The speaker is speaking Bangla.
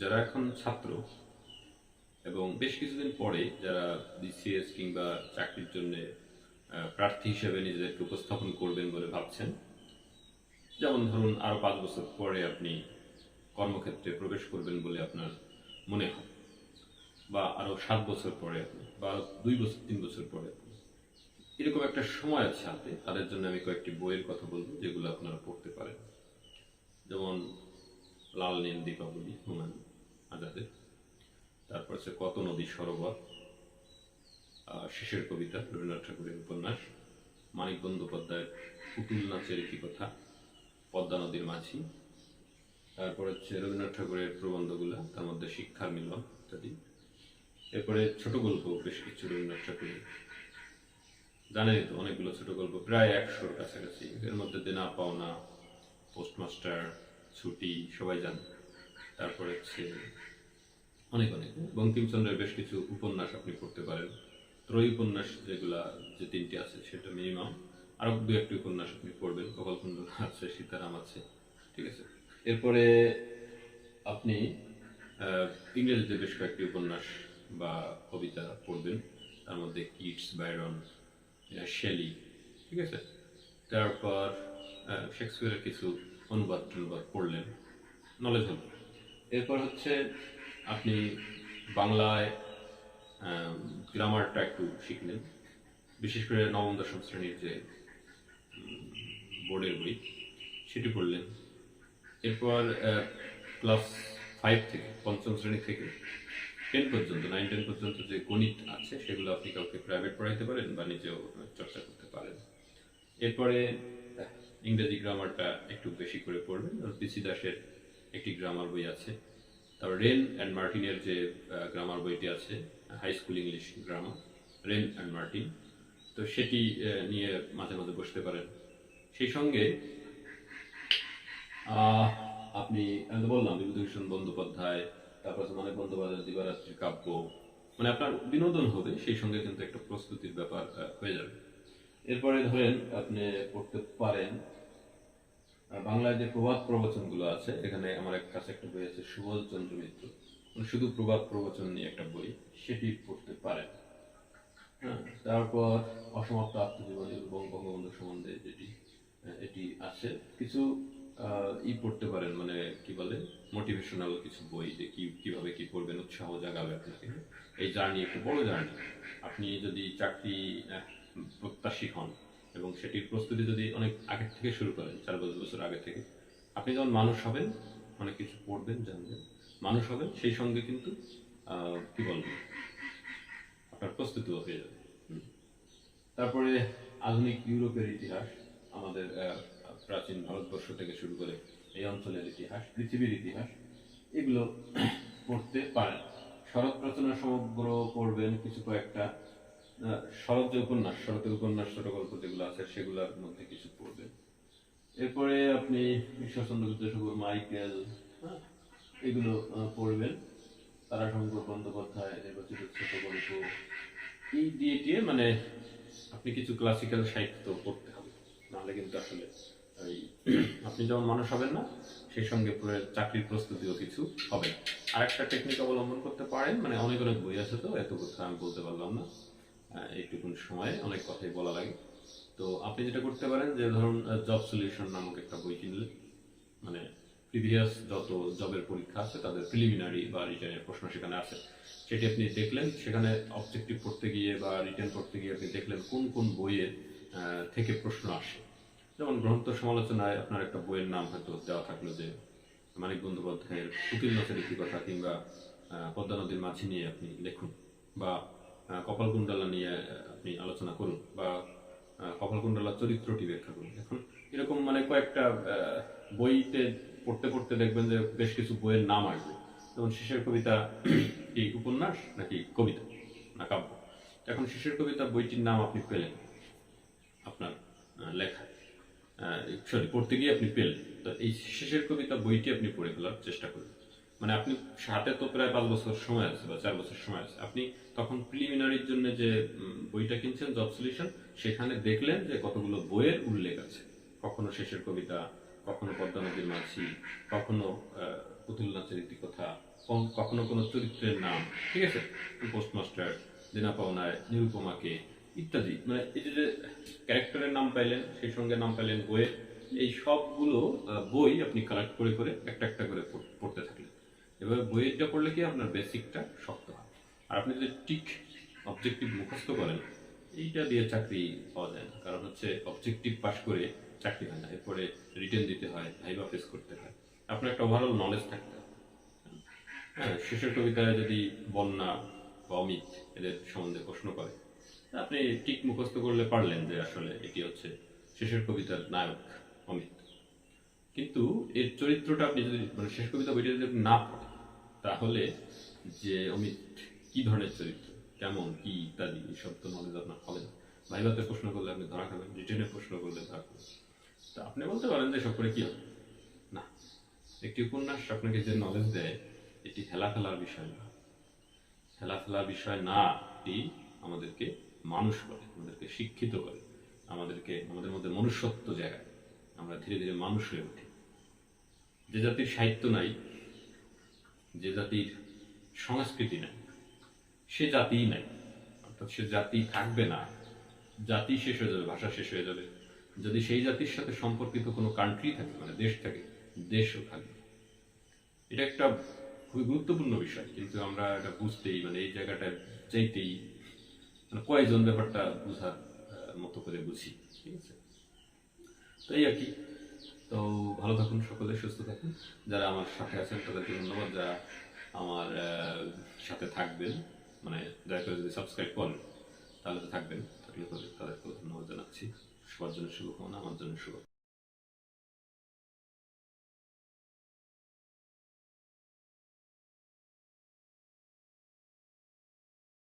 যারা এখন ছাত্র এবং বেশ কিছুদিন পরে যারা বিসিএস কিংবা চাকরির জন্য প্রার্থী হিসেবে নিজেদেরকে উপস্থাপন করবেন বলে ভাবছেন। যেমন ধরুন, আরও পাঁচ বছর পরে আপনি কর্মক্ষেত্রে প্রবেশ করবেন বলে আপনার মনে হয়, বা আরও সাত বছর পরে আপনি, বা দুই বছর, তিন বছর পরে এরকম একটা সময় আছে হাতে, তাদের জন্য আমি কয়েকটি বইয়ের কথা বলব, যেগুলো আপনারা পড়তে পারেন। যেমন লাল নীল দীপাবলি, হুমায়ুন। আজাদের তারপর হচ্ছে কত নদী সরোবর? শেষের কবিতা, রবীন্দ্রনাথ ঠাকুরের উপন্যাস, মানিক বন্দ্যোপাধ্যায়ের পুতুল নাচের কথা, পদ্মা নদীর মাঝি। তারপর হচ্ছে রবীন্দ্রনাথ ঠাকুরের প্রবন্ধগুলা, তার মধ্যে শিক্ষার মিলন ইত্যাদি। এরপরে ছোট গল্প, বেশ কিছু রবীন্দ্রনাথ ঠাকুরের। জানেনই তো, অনেকগুলো ছোট গল্প, প্রায় একশোর কাছাকাছি। এর মধ্যে দেনা, পাওনা, পোস্টমাস্টার, ছুটি, সবাই জান। তারপরে হচ্ছে অনেক অনেক। বঙ্কিমচন্দ্রের বেশ কিছু উপন্যাস আপনি পড়তে পারেন। ত্রয়ী উপন্যাস যেগুলা, যে তিনটি আছে, সেটা মিনিমাম আরও দু একটি উপন্যাস আপনি পড়বেন। কপালকুণ্ডল আছে, সীতারাম আছে, ঠিক আছে। এরপরে আপনি ইংরেজিতে বেশ কয়েকটি উপন্যাস বা কবিতা পড়বেন। তার মধ্যে কিটস, বাইরন শেলি, ঠিক আছে? তারপর শেক্সপিয়ারের কিছু অনুবাদ টনুবাদ পড়লেন। নলেজ হল। এরপর হচ্ছে আপনি বাংলায় গ্রামারটা একটু শিখলেন বিশেষ করে নবম, দশম শ্রেণির যে বোর্ডের বই, সেটি পড়লেন। এরপর ক্লাস ফাইভ থেকে, পঞ্চম শ্রেণি থেকে টেন পর্যন্ত নাইন টেন পর্যন্ত যে গণিত আছে, সেগুলো আপনি কাউকে প্রাইভেট পড়াইতে পারেন বা নিজেও চর্চা করতে পারেন। এরপরে, ইংরেজি গ্রামারটা একটু বেশি করে পড়বেন। পিসি দাসের একটি গ্রামার বই আছে। তারপর রেন অ্যান্ড মার্টিনের যে গ্রামার বইটি আছে high school English grammar Wren and Martin, তো সেটি নিয়ে মাঝে মাঝে বসতে পারেন। সেই সঙ্গে আপনি, আমি তো বললাম, বিভূতিভূষণ বন্দ্যোপাধ্যায়, তারপর মানিক বন্দ্যোপাধ্যায় দিবারাত্রি কাব্য মানে আপনার বিনোদন হবে, সেই সঙ্গে কিন্তু একটা প্রস্তুতির ব্যাপার হয়ে যাবে। এরপরে ধরেন আপনি পড়তে পারেন বাংলায় যে প্রবাদ প্রবচনগুলো আছে, এখানে আমার এক কাছে একটা বই আছে সুবোধ চন্দ্র মিত্র শুধু প্রবাদ প্রবচন নিয়ে একটা বই, সেটি পড়তে পারেন। হ্যাঁ তারপর অসমাপ্ত আত্মজীবনী এবং বঙ্গবন্ধু সম্বন্ধে যেটি এটি আছে। কিছু ই পড়তে পারেন মানে কি বলে মোটিভেশনাল কিছু বই যে কি, কীভাবে কি করবেন উৎসাহ জাগাবে আপনাকে। এই জার্নি, একটু বড় জার্নি। আপনি যদি চাকরি প্রত্যাশী হন সেটির প্রস্তুতি যদি অনেক আগে থেকে শুরু করেন, চার পাঁচ বছর আগে থেকে, আপনি যখন মানুষ হবেন, অনেক কিছু পড়বেন, জানবেন, মানুষ হবেন, সেই সঙ্গে কিন্তু কি বলব, আপনার প্রস্তুতিও হয়ে যাবে। তারপরে আধুনিক ইউরোপের ইতিহাস, আমাদের প্রাচীন ভারতবর্ষ থেকে শুরু করে এই অঞ্চলের ইতিহাস, পৃথিবীর ইতিহাস, এগুলো পড়তে পারেন। শরৎ রচনা সমগ্র পড়বেন, কিছু কয়েকটা শরৎ উপন্যাস শরতের উপন্যাস ছোট গল্প যেগুলো আছে সেগুলোর মধ্যে কিছু পড়বেন। এরপরে আপনি ঈশ্বরচন্দ্র বিদ্যাসাগর মাইকেল হ্যাঁ, এগুলো পড়বেন। তারাশঙ্কর বন্দ্যোপাধ্যায় নির্বাচিত ছোট গল্প এই দিয়ে টিয়ে মানে আপনি কিছু ক্লাসিক্যাল সাহিত্য পড়তে হবে। নাহলে কিন্তু আসলে ওই আপনি যেমন মানুষ হবেন না সেই সঙ্গে চাকরির প্রস্তুতিও কিছু হবে। না আরেকটা টেকনিক অবলম্বন করতে পারেন মানে অনেক অনেক বই আছে তো এত কথা আমি বলতে পারলাম না। আহ, এইটুকুন সময়ে অনেক কথাই বলা লাগে। তো আপনি যেটা করতে পারেন যে ধরুন জব সলিউশন নামক একটা বই কিনলেন। মানে প্রিভিয়াস যত জবের পরীক্ষা আছে তাদের প্রিলিমিনারি বা রিটার্নের প্রশ্ন সেখানে আছে। সেটি আপনি দেখলেন সেখানে অবজেক্টিভ পড়তে গিয়ে বা রিটার্ন পড়তে গিয়ে আপনি দেখলেন কোন কোন বইয়ের থেকে প্রশ্ন আসে। যেমন গ্রন্থ সমালোচনায় আপনার একটা বইয়ের নাম হয়তো দেওয়া থাকল যে মানিক বন্দ্যোপাধ্যায়ের পুতিল নাথের একটি কথা কিংবা পদ্মা নদীর মাঝি নিয়ে আপনি লিখুন। বা কপালকুণ্ডলা নিয়ে আপনি আলোচনা করুন বা কপালকুণ্ডলার চরিত্রটি ব্যাখ্যা করুন। এখন এরকম মানে কয়েকটা বইতে পড়তে পড়তে দেখবেন যে বেশ কিছু বইয়ের নাম আসবে। যেমন শেষের কবিতা কি উপন্যাস নাকি কবিতা না কাব্য? এখন শেষের কবিতা বইটির নাম আপনি পেলেন, আপনার লেখা। সরি, পড়তে গিয়ে আপনি পেলেন। তো এই শেষের কবিতা বইটি আপনি পড়ে ফেলার চেষ্টা করুন। মানে আপনি হাতে তো প্রায় পাঁচ বছর সময় আছে বা চার বছর সময় আছে। আপনি তখন প্রিলিমিনারির জন্য যে বইটা কিনছেন জব সলিউশন সেখানে দেখলেন যে কতগুলো বইয়ের উল্লেখ আছে। কখনো শেষের কবিতা, কখনো পদ্মা নদীর মাঝি, কখনো পুতুল নাচের একটি কথা কখনো কোনো চরিত্রের নাম, ঠিক আছে? পোস্টমাস্টার দেনা পাওনায়, নিরুপমাকে, ইত্যাদি। মানে এই যে ক্যারেক্টারের নাম পাইলেন, সেই সঙ্গে নাম পাইলেন বইয়ের, এই সবগুলো বই আপনি কালেক্ট করে করে একটা একটা করে পড়তে থাকলেন। এবার বইয়েরটা পড়লে কি আপনার বেসিকটা শক্ত হয়? আর আপনি যদি ঠিক অবজেক্টিভ মুখস্থ করেন, এইটা দিয়ে চাকরি পাওয়া যায় না। কারণ হচ্ছে অবজেক্টিভ পাস করে চাকরি হয় না। এরপরে রিটেন দিতে হয় ভাইবা ফেস করতে হয়। আপনার একটা ওভারঅল নলেজ থাকতে হবে। হ্যাঁ শেষের কবিতায় যদি বন্যা বা অমিত এদের সম্বন্ধে প্রশ্ন করে, আপনি ঠিক মুখস্থ করলে পারলেন যে আসলে এটি হচ্ছে শেষের কবিতার নায়ক অমিত কিন্তু এর চরিত্রটা আপনি যদি মানে শেষ কবিতা বইটা যদি না পড়েন তাহলে যে অমিত কি ধরনের চরিত্র? কেমন? কি ইত্যাদি এইসব তো নলেজ আপনার হবে না। প্রশ্ন করলে আপনি ধরা খাবেন রিটেনে প্রশ্ন করলে ধরা খাবেন। তা আপনি বলতে পারেন যে সব করে কি হবে? না। একটি উপন্যাস আপনাকে যে নলেজ দেয়, এটি হেলা ফেলার বিষয় না। হেলা ফেলার বিষয় না, এটি আমাদেরকে মানুষ করে আমাদেরকে শিক্ষিত করে, আমাদেরকে, আমাদের মধ্যে মনুষ্যত্ব জায়গায় আমরা ধীরে ধীরে মানুষ হয়ে উঠি। যে জাতির সাহিত্য নাই যে জাতির সংস্কৃতি নাই, সে জাতিই নাই, অর্থাৎ সে জাতি থাকবে না, জাতি শেষ হয়ে যাবে, ভাষা শেষ হয়ে যাবে। যদি সেই জাতির সাথে সম্পর্কিত কোনো কান্ট্রি থাকে মানে দেশ থাকে, দেশও থাকবে। এটা একটা খুবই গুরুত্বপূর্ণ বিষয়, কিন্তু আমরা এটা বুঝতেই মানে এই জায়গাটায় চাইতেই মানে কয়জন ব্যাপারটা বোঝার মতো করে বুঝি, ঠিক আছে? তো এই আর কি। তো ভালো থাকুন সকলে, সুস্থ থাকুন। যারা আমার সাথে আছেন, তাদেরকে ধন্যবাদ। যারা আমার সাথে থাকবেন মানে দয়া করে যদি সাবস্ক্রাইব করেন, তাহলে তো থাকবেন। থাকলে তাদেরকে ধন্যবাদ জানাচ্ছি। সবার জন্য শুভকামনা, আমার জন্য শুভ